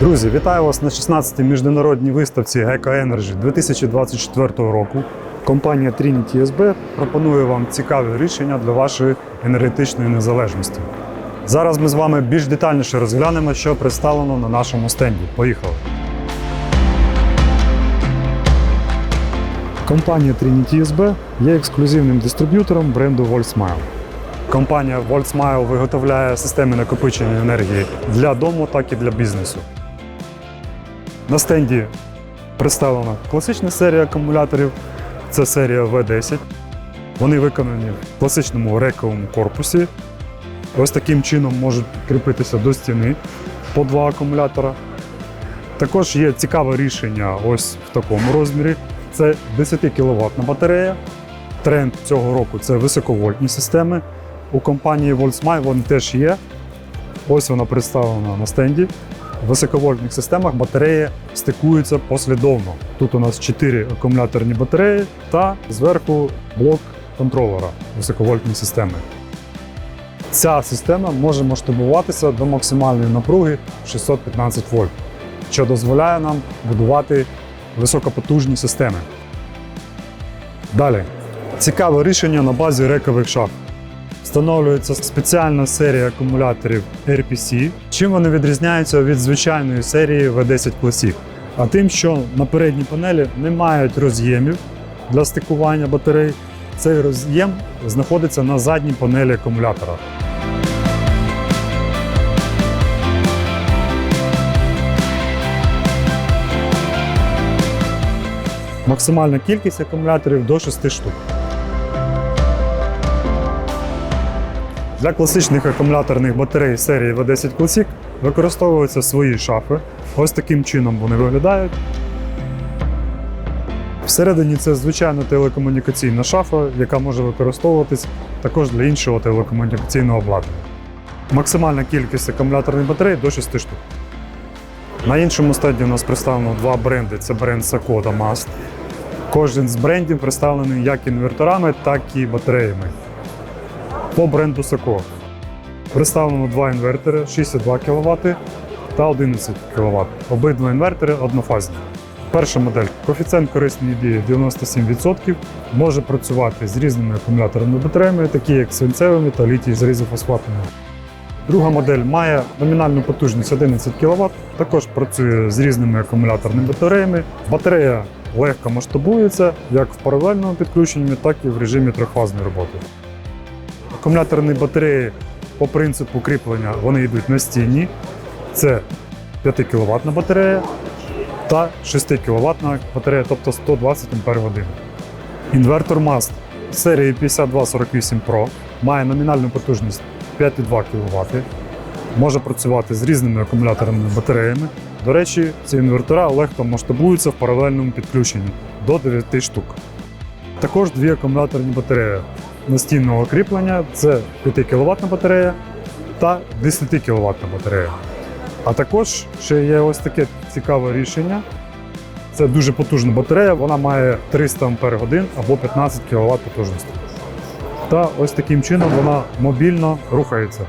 Друзі, вітаю вас на 16-й міжнародній виставці Gecko Energy 2024 року. Компанія Trinity SB пропонує вам цікаві рішення для вашої енергетичної незалежності. Зараз ми з вами більш детальніше розглянемо, що представлено на нашому стенді. Поїхали! Компанія Trinity SB є ексклюзивним дистриб'ютором бренду Voltsmile. Компанія Voltsmile виготовляє системи накопичення енергії для дому, так і для бізнесу. На стенді представлена класична серія акумуляторів. Це серія V10. Вони виконані в класичному рековому корпусі. Ось таким чином можуть кріпитися до стіни по два акумулятора. Також є цікаве рішення ось в такому розмірі. Це 10 кВт батарея. Тренд цього року це високовольтні системи. У компанії Voltsmile вони теж є. Ось вона представлена на стенді. Високовольтних системах батареї стикуються послідовно. Тут у нас 4 акумуляторні батареї та зверху блок контролера високовольтної системи. Ця система може масштабуватися до максимальної напруги 615 вольт, що дозволяє нам будувати високопотужні системи. Далі. Цікаве рішення на базі рекових шахт. Встановлюється спеціальна серія акумуляторів RPC. Чим вони відрізняються від звичайної серії V10 Classic? А тим, що на передній панелі не мають роз'ємів для стикування батарей. Цей роз'єм знаходиться на задній панелі акумулятора. Максимальна кількість акумуляторів до 6 штук. Для класичних акумуляторних батарей серії V10 Classic використовуються свої шафи. Ось таким чином вони виглядають. Всередині це звичайна телекомунікаційна шафа, яка може використовуватись також для іншого телекомунікаційного обладнання. Максимальна кількість акумуляторних батарей до 6 штук. На іншому стенді у нас представлено два бренди: це бренд Sako Mast. Кожен з брендів представлений як інверторами, так і батареями по бренду Соко. Представлено два інвертори 62 кВт та 11 кВт. Обидва інвертори однофазні. Перша модель коефіцієнт корисної дії 97%, може працювати з різними акумуляторними батареями, такі як свинцевими та літій залізофосфатними. Друга модель має номінальну потужність 11 кВт, також працює з різними акумуляторними батареями. Батарея легко масштабується як в паралельному підключенні, так і в режимі трьохфазної роботи. Акумуляторні батареї по принципу кріплення вони йдуть настінні. Це 5 кВт батарея та 6 кВт батарея, тобто 120 Ах. Інвертор MAST серії 5248 Pro має номінальну потужність 5,2 кВт. Може працювати з різними акумуляторними батареями. До речі, ці інвертора легко масштабуються в паралельному підключенні до 9 штук. Також дві акумуляторні батареї настінного кріплення це 5 кВт батарея та 10 кВт батарея. А також ще є ось таке цікаве рішення. Це дуже потужна батарея, вона має 300 Ах або 15 кВт потужності. Та ось таким чином вона мобільно рухається.